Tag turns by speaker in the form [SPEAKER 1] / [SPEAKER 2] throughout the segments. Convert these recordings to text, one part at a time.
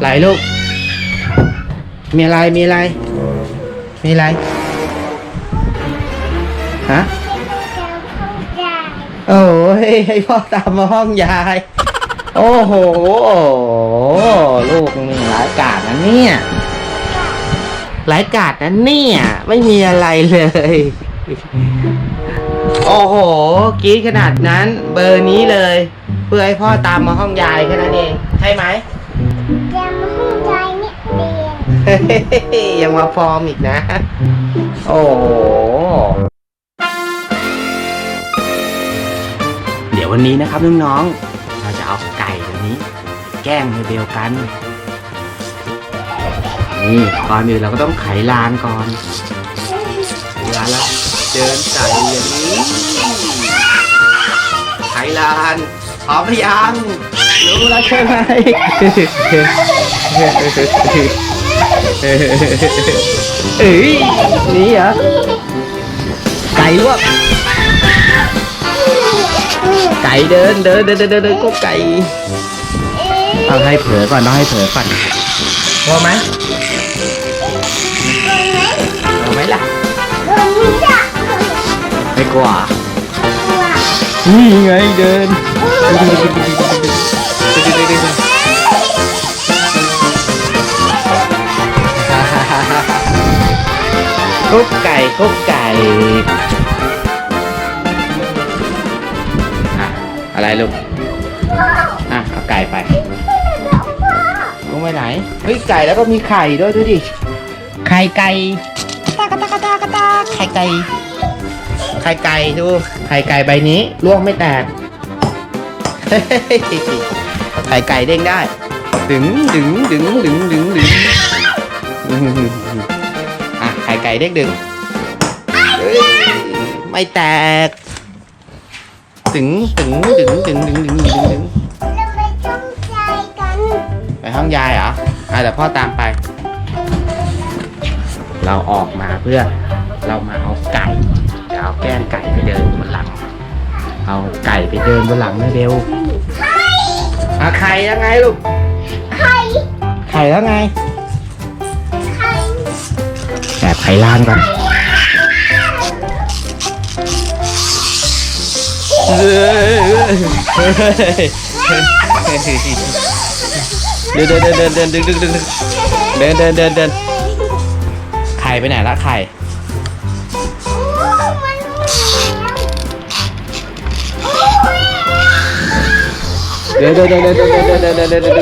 [SPEAKER 1] ไหลลูก มีอะไร มีอะไร มีอะไร ฮะ โอ้ยให้พ่อตามมาห้องยาย โอ้โห ลูกนี่หลายกาดนะเนี่ยหลายกาดนะเนี่ย ไม่มีอะไรเลย โอ้โหกรีดขนาดนั้น เบอร์นี้เลย เพื่อให้พ่อตามมาห้องยายแค่นั้นเอง ใช่ไหม ยังมาฟอร์มอีกนะ โอ้โหเดี๋ยววันนี้นะครับน้องๆเราจะเอาไก่ตัวนี้ แกล้งเบลกัน นี่ก่อนอื่นเราก็ต้องไขลานก่อนไขลานแล้วเดินไก่อย่างนี้ไขลานพร้อมหรือยังรู้แล้วใช่ไหม เอ้ยนี่เหรอไก่ลวกไก่เดินเดินเดินเดินเดินเดินก็ไก่ต้องให้เผลอก่อนต้องให้เผลอก่อนพอไหมพอไหมล่ะไม่กลัวนี่ไงเดิน กุ๊กไก่กุ๊กไก่อะอะไรลูกอะเอาไก่ไปลงไปไหนเฮ้ยไก่แล้วก็มีไข่ด้วยดูดิไข่ไก่ตากะตากะตากะตาไข่ไก่ไข่ไก่ดูไข่ไก่ใบนี้ลวกไม่แตกเฮ้ยไข่ไก่เด้งได้ดึงดึงดึงดึงดึงดึงอะ ไข่ไก่เด้งดึงเฮ้ยไม่แตกดึงดึงดึงดึงดึงดึงดึงดึงไปห้องยายเหรออะเดี๋ยวพ่อตามไป เราออกมาเพื่อเรามาเอาไก่จะเอาแก้มไก่ไปเดินบนหลัง เอาไก่ไปเดินบนหลังนะเบลอะไข่ยังไงลูกไข่แล้วไง ขลานก่อนเดินเดินเดินเดินเดินเดินเดินเดินเดินเดินเดินเดินไข่ไปไหนละไข่เดินเดินเดินเดินเดินเดินเดินเดิน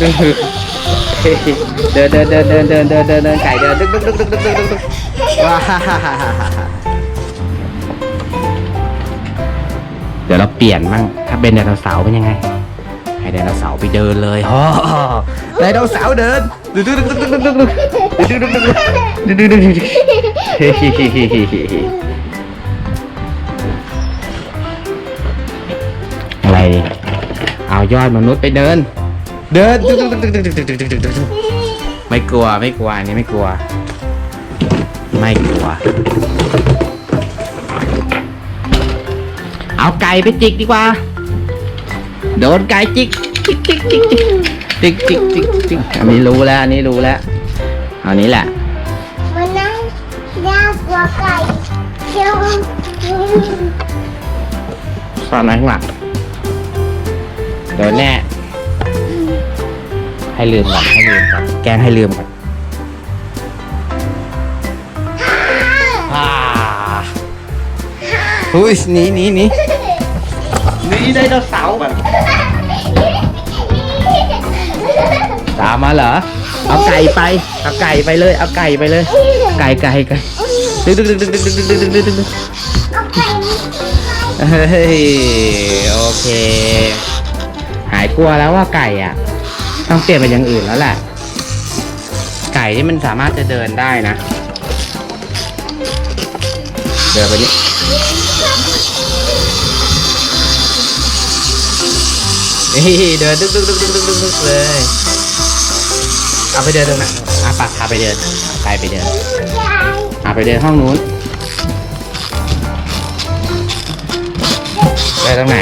[SPEAKER 1] เดิน เดินเดินเดินเดินเดินเดินเดินเดินเดินเดินดินเดินเดินเดินเดินเดินไก่เดินดึกดึกดึกดึกดึกดึกดึกว้าเดี๋ยวเราเปลี่ยนมั่งถ้าเป็นไดโนเสาร์เป็นยังไง ให้ไดโนเสาร์ไปเดินเลยฮ่อไดโนเสาร์เดินดึกดึกดึกดึกดึกดึกดึกดึกดึกดึกดึกดึกดึกดึกดึกอะไรเอายอดมนุษย์ไป เดินเดินไม่กลัวไม่กลัวอันนี้ไม่กลัว ไม่กลัว เอาไก่ไปจิกดีกว่า โดนไก่จิกจิกจิกจิกจิกจิกจิกจิกจิกอันนี้รู้แล้วอันนี้รู้แล้วเอานี้แหละซ่อนไว้ข้างหลังเดี๋ยวแน่ ให้ลืมก่อนให้ลืมก่อนแกล้งให้ลืมก่อนอ่าอุ้ยหนีหนีหนีหนีไดโนเสาร์แบบตามมาเหรอ เอาไก่ไป เอาไก่ไปเลย เอาไก่ไปเลย ไก่ไก่ไก่ดึกดึกดึกดึกดึกดึกดึกดึกดึกดึกดึกเฮ้ย โอเค หายกลัวแล้วว่าไก่อะ ต้องเปลี่ยนเป็นอย่างอื่นแล้วแหละ ไก่ที่มันสามารถจะเดินได้นะ เดินไปนี่นี่เดินดึกดึกดึกดึกดึกดึกดึกเลยเอาไปเดินตรงไหนอาปากพาไปเดินไก่ไปเดินเอาไปเดินห้องนู้นไปตรงไหน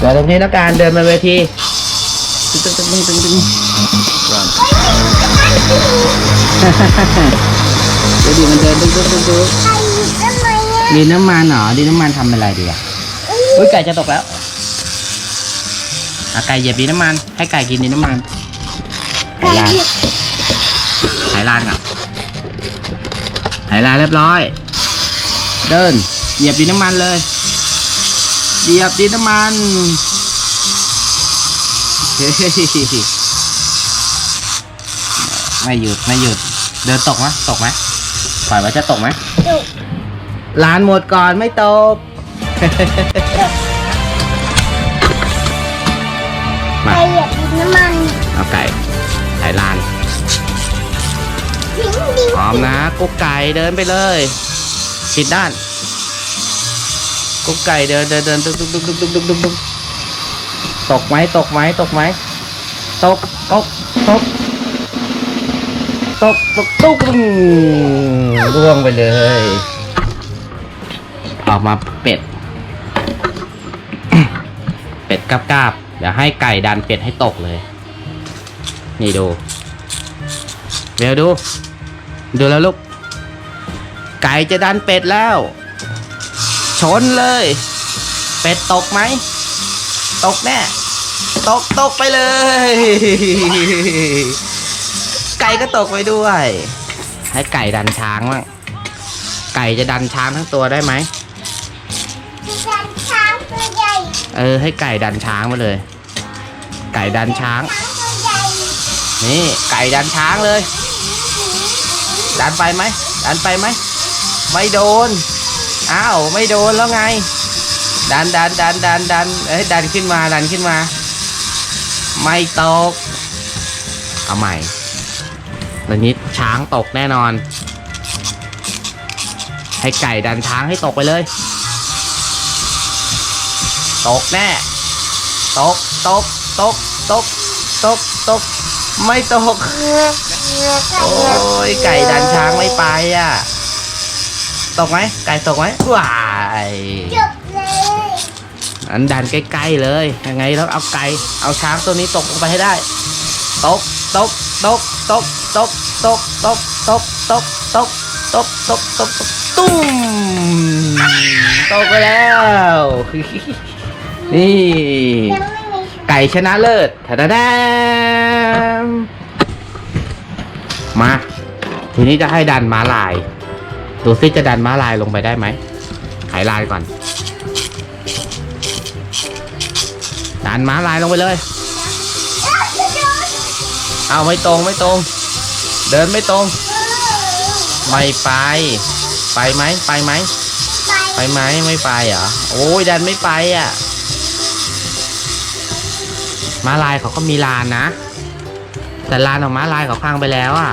[SPEAKER 1] เดินตรงนี้แล้วกันเดินมาเวทีตึงตึงตึงตึงตึงตึง
[SPEAKER 2] Run.
[SPEAKER 1] เดี๋ยวดิมันเดินตึงตึงตึงตึง
[SPEAKER 3] ไอ้ทำไมอะ
[SPEAKER 1] ดินน้ำมันเหรอดินน้ำมันทำอะไรดีอะอุ้ยไก่จะตกแล้วอะไก่เหยียบดินน้ำมัน ให้ไก่กินดินน้ำมันไก่ลานไก่ลานก่อนไก่ลานเรียบร้อย เดิน เหยียบดินน้ำมันเลย เหยียบดินน้ำมันเฮ้ยไม่หยุดไม่หยุด เดินตกไหมตกไหมปล่อยไว้จะตกไหม
[SPEAKER 3] ดุ
[SPEAKER 1] ร้านหมดก่อนไม่ตก มา
[SPEAKER 3] ไก่เหยียบดินน้ำมัน
[SPEAKER 1] เอาไก่ไก่ลาน
[SPEAKER 3] ทิ้งดิน
[SPEAKER 1] พร้อมนะกุ๊กไก่เดินไปเลย ผิดด้าน กุ๊กไก่เดินเดินเดินตุ๊กตุ๊กตุ๊กตุ๊กตุ๊กตุ๊กตุ๊กตกไหมตกไหมตกไหมตกตกตกตกตกตุ๊กร่วงไปเลย ออกมาเป็ด เป็ดกราบๆเดี๋ยวให้ไก่ดันเป็ดให้ตกเลย นี่ดูเดี๋ยวดู ดูแล้วลูก ไก่จะดันเป็ดแล้ว ชนเลย เป็ดตกไหม ตกแน่ ตกตกไปเลย ไก่ก็ตกไปด้วย ให้ไก่ดันช้างบ้างไก่จะดันช้างทั้งตัวได้ไหม
[SPEAKER 3] ดันช้างตัวใหญ่
[SPEAKER 1] เออ ให้ไก่ดันช้างมาเลย ไก่ดันช้าง
[SPEAKER 3] ช้างตัวใหญ่
[SPEAKER 1] นี่ไก่ดันช้างเลย ดันไปไหม ดันไปไหม ไม่โดน อ้าวไม่โดนแล้วไง ดันดันดันดันดันเอ้ยดันขึ้นมาดันขึ้นมา ไม่ตก เอาใหม่ตอนนี้ช้างตกแน่นอน ให้ไก่ดันช้างให้ตกไปเลย ตกแน่ ตกตกตกตกตกตก ไม่ตก โอ้ยไก่ดันช้างไม่ไปอะ ตกไหมไก่ตกไหมว้าย
[SPEAKER 3] จบเลย
[SPEAKER 1] อันดันใกล้ๆเลยยังไงแล้วเอาไก่เอาช้างตัวนี้ตกลงไปให้ได้ ตกตกตกตกตกตกตกตกตกตกตกตกตกตกตุ้มตกไปแล้ว นี่
[SPEAKER 3] ยังไม่มี
[SPEAKER 1] ไก่ชนะเลิศทะดาดมมา ทีนี้จะให้ดันม้าลาย ดูซิจะดันม้าลายลงไปได้ไหมไขลายก่อน ดันม้าลายลงไปเลย เอาไม่ตรงไม่ตรง เดินไม่ตรง ไม่ไป ไปไหมไปไหม
[SPEAKER 3] ไป
[SPEAKER 1] ไหมไม่ไปเหรอโอ้ยดันไม่ไปอะม้าลายเขาก็มีลานนะ แต่ลานของม้าลายเขาพังไปแล้วอะ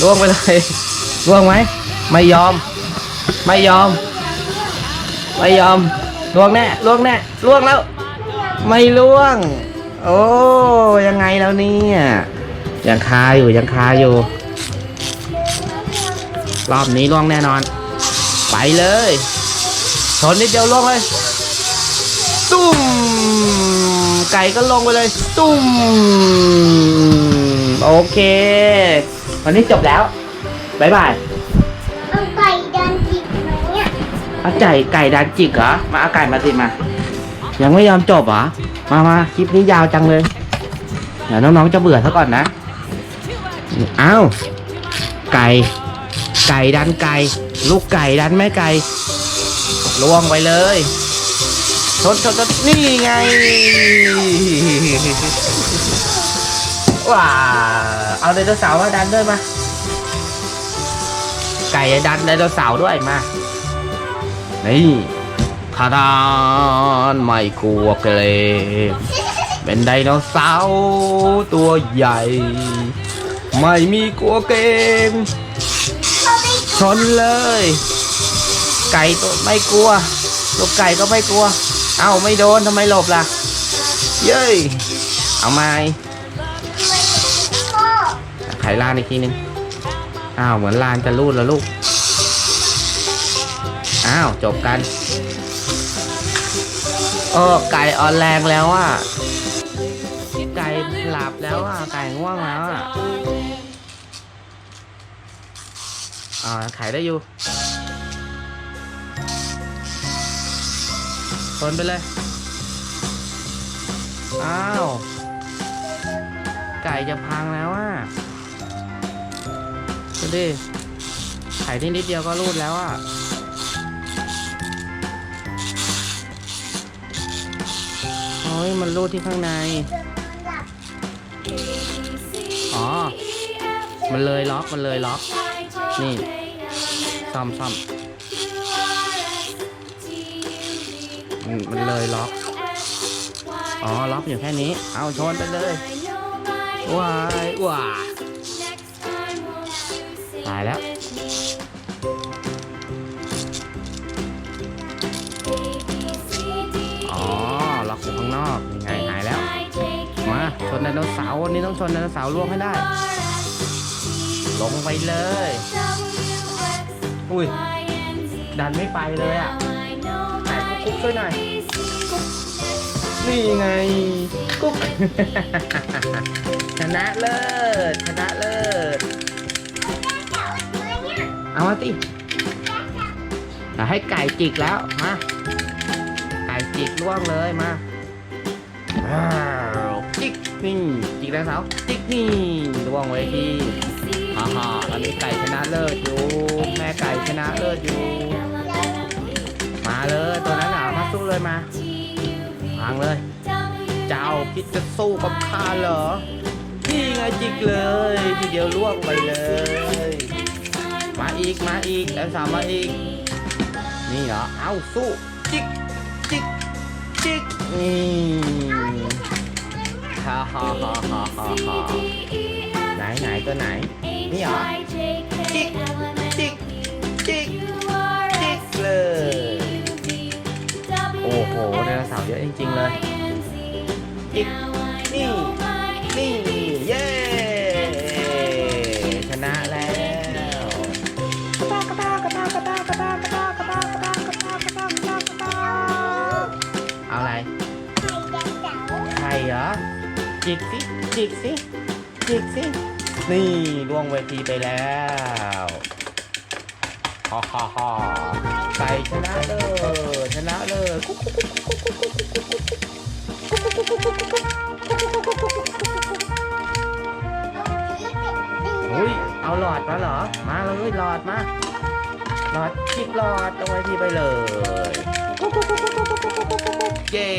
[SPEAKER 1] ล่วงไปเลยล่วงไหมไม่ยอม ไม่ยอม ไม่ยอมล่วงแน่ล่วงแน่ล่วงแล้ว ไม่ล่วง โอ้ยังไงแล้วเนี่ยยังคาอยู่ยังคาอยู่ รอบนี้ล่วงแน่นอน ไปเลยชนนิดเดียวล่วงเลย ตุ้มไก่ก็ลงไปเลย ตุ้ม โอเค วันนี้จบแล้วบายบาย
[SPEAKER 3] เอาไก่ดันจิกไหมอะ
[SPEAKER 1] เอาไก่ไก่ดันจิกเหรอ มาเอาไก่มาสิมา ยังไม่ยอมจบเหรอ มามาคลิปนี้ยาวจังเลย เดี๋ยวน้องๆจะเบื่อซะก่อนนะ อ้าว ไก่ ไก่ดันไก่ ลูกไก่ดันแม่ไก่ล่วงไปเลยชนชนชนนี่ไง ว้าเอา ไดโนเสาร์มาดันด้วยมา ไก่ดันไดโนเสาร์ด้วยมา นี่ทาดานไม่กลัวเกรงเป็นไดโนเสาร์ตัวใหญ่ ไม่มีกลัวเกง
[SPEAKER 3] เขาไม่
[SPEAKER 1] ชนเลย ไก่ตัวไม่กลัวลูกไก่ก็ไม่กลัว เอ้าไม่โดนทำไมหลบล่ะ เย้ เอาไหม ไขลานอีกทีนึง อ้าวเหมือนลานจะรูดแล้วลูก อ้าวจบกันโอ้ไก่อ่อนแรงแล้วอะ ไก่หลับแล้วอะ ไก่ง่วงแล้วอะอ่าไขได้อยู่ชนไปเลย อ้าว ไก่จะพังแล้วอะ ดิไข่ที่นิดเดียวก็รูดแล้วอะโอ้ยมันรูดที่ข้างใน อ๋อ มันเลยล็อก มันเลยล็อก นี่ซ่อมซ่อมมันเลยล็อก อ๋อ ล็อกอยู่แค่นี้ เอาชนไปเลย ว้าย ว้า ตายแล้ว อ๋อ ล็อกอยู่ข้างนอกยังไงหายแล้ว มาชนไดโนเสาร์วันนี้ต้องชนไดโนเสาร์ล่วงให้ได้ ลงไปเลย อุ้ย ดันไม่ไปเลยอะไหนกุ๊กช่วยหน่อย นี่ไง กุ๊กชนะเลิศชนะเลิศ เอามาติอ่ให้ไก่จิกแล้ว มา ไก่จิกล่วงเลยมาจิกนี่จิกแล้วสาวจิกนี่ล่วงไว้ที่ฮ่าฮ่าตอนนี้ไก่ชนะเลิศอยู่ แม่ไก่ชนะเลิศอยู่ มาเลยตัวนั้นหนามาสู้เลยมาพังเลย เจ้าคิดจะสู้กับข้าเหรอนี่ไงจิกเลย ทีเดียวล่วงไปเลย อีกมาอีกแล้วสามมาอีก นี่เหรอ เอาสู้ จิกจิกจิกนี่ฮ่าฮ่าฮ่าฮ่าฮ่าฮ่าไหนไหนตัวไหน นี่เหรอ จิกจิกจิกจิกเลย โอ้โหไดโนเสาร์เยอะจริง ๆ เลยจิกนี่นี่ จิกสิจิกสิจิกสินี่ล่วงเวทีไปแล้วฮ่าฮ่าฮ่าไปชนะเลยชนะเลยอุ้ยเอาหลอดมาเหรอ มาเลยหลอดมาหลอดจิกหลอดเอาไว้ที่ไปเลยเย้